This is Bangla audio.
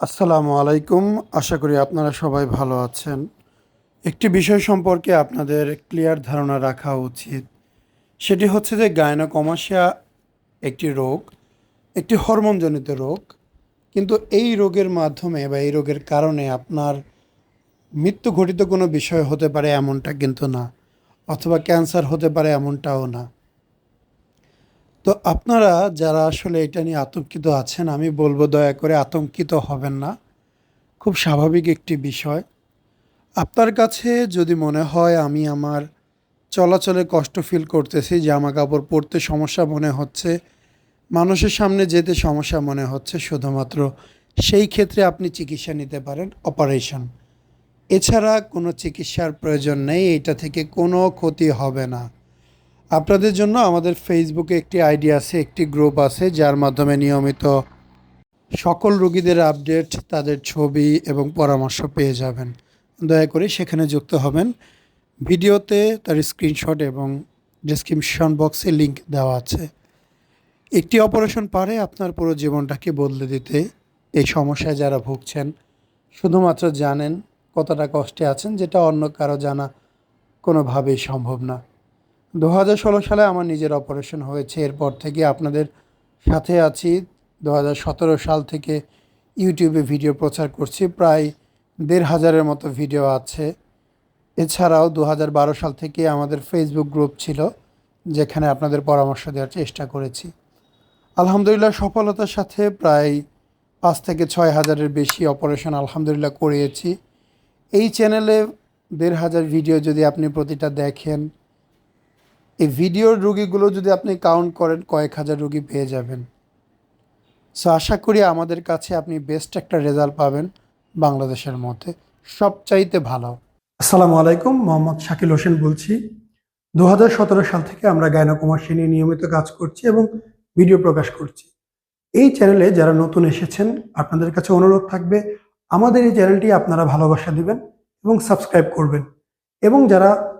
আসসালামু আলাইকুম। আশা করি আপনারা সবাই ভালো আছেন। একটি বিষয় সম্পর্কে আপনাদের ক্লিয়ার ধারণা রাখা উচিত। সেটি হচ্ছে যে গায়নোকমাসিয়া একটি রোগ, একটি হরমোনজনিত রোগ। কিন্তু এই রোগের মাধ্যমে বা এই রোগের কারণে আপনার মৃত্যু ঘটিত কোনো বিষয় হতে পারে এমনটা কিন্তু না, অথবা ক্যান্সার হতে পারে এমনটাও না। তো আপনারা যারা আসলে এটা নিয়ে আতঙ্কিত আছেন, আমি বলব দয়া করে আতঙ্কিত হবেন না। খুব স্বাভাবিক একটি বিষয়। আপনার কাছে যদি মনে হয় আমি আমার চলাচলে কষ্ট ফিল করতেছি, জামা কাপড় পরতে সমস্যা মনে হচ্ছে, মানুষের সামনে যেতে সমস্যা মনে হচ্ছে, শুধুমাত্র সেই ক্ষেত্রে আপনি চিকিৎসা নিতে পারেন অপারেশন এছাড়া কোনো চিকিৎসার প্রয়োজন নেই, এটা থেকে কোনো ক্ষতি হবে না। আপনাদের জন্য আমাদের ফেসবুকে একটি আইডি আছে, একটি গ্রুপ আছে, যার মাধ্যমে নিয়মিত সকল রোগীদের আপডেট তাদের ছবি এবং পরামর্শ পেয়ে যাবেন। দয়া করে সেখানে যুক্ত হবেন। ভিডিওতে তার স্ক্রিনশট এবং ডিসক্রিপশন বক্সে লিংক দেওয়া আছে। একটি অপারেশন পারে আপনার পুরো জীবনটাকে বদলে দিতে। এই সমস্যায় যারা ভুগছেন, শুধুমাত্র জানেন কতটা কষ্টে আছেন, যেটা অন্য কারও জানা কোনোভাবেই সম্ভব না। দু হাজার ষোলো সালে আমার নিজের অপারেশন হয়েছে। এরপর থেকে আপনাদের সাথে আছি। দু হাজার সতেরো সাল থেকে ইউটিউবে ভিডিও প্রচার করছি। প্রায় দেড় হাজারের মতো ভিডিও আছে। এছাড়াও দু হাজার বারো সাল থেকে আমাদের ফেসবুক গ্রুপ ছিল, যেখানে আপনাদের পরামর্শ দেওয়ার চেষ্টা করেছি। আলহামদুলিল্লাহ, সফলতার সাথে প্রায় পাঁচ থেকে ছয় হাজারের বেশি অপারেশন আলহামদুলিল্লাহ করিয়েছি। এই চ্যানেলে দেড় হাজার ভিডিও যদি আপনি প্রতিটা দেখেন এই ভিডিওর রুগীগুলো যদি আপনি কাউন্ট করেন, কয়েক হাজার রুগী পেয়ে যাবেন। সো আশা করি আমাদের কাছে আপনি বেস্ট একটা রেজাল্ট পাবেন বাংলাদেশের মধ্যে। সবচাইতে ভালো। আসসালামু আলাইকুম, মোহাম্মদ শাকিল হোসেন বলছি। দু হাজার সতেরো সাল থেকে আমরা গায়নাকুমাসী নিয়ে নিয়মিত কাজ করছি এবং ভিডিও প্রকাশ করছি। এই চ্যানেলে যারা নতুন এসেছেন, আপনাদের কাছে অনুরোধ থাকবে, আমাদের এই চ্যানেলটি আপনারা ভালোবাসা দিবেন এবং সাবস্ক্রাইব করবেন। এবং যারা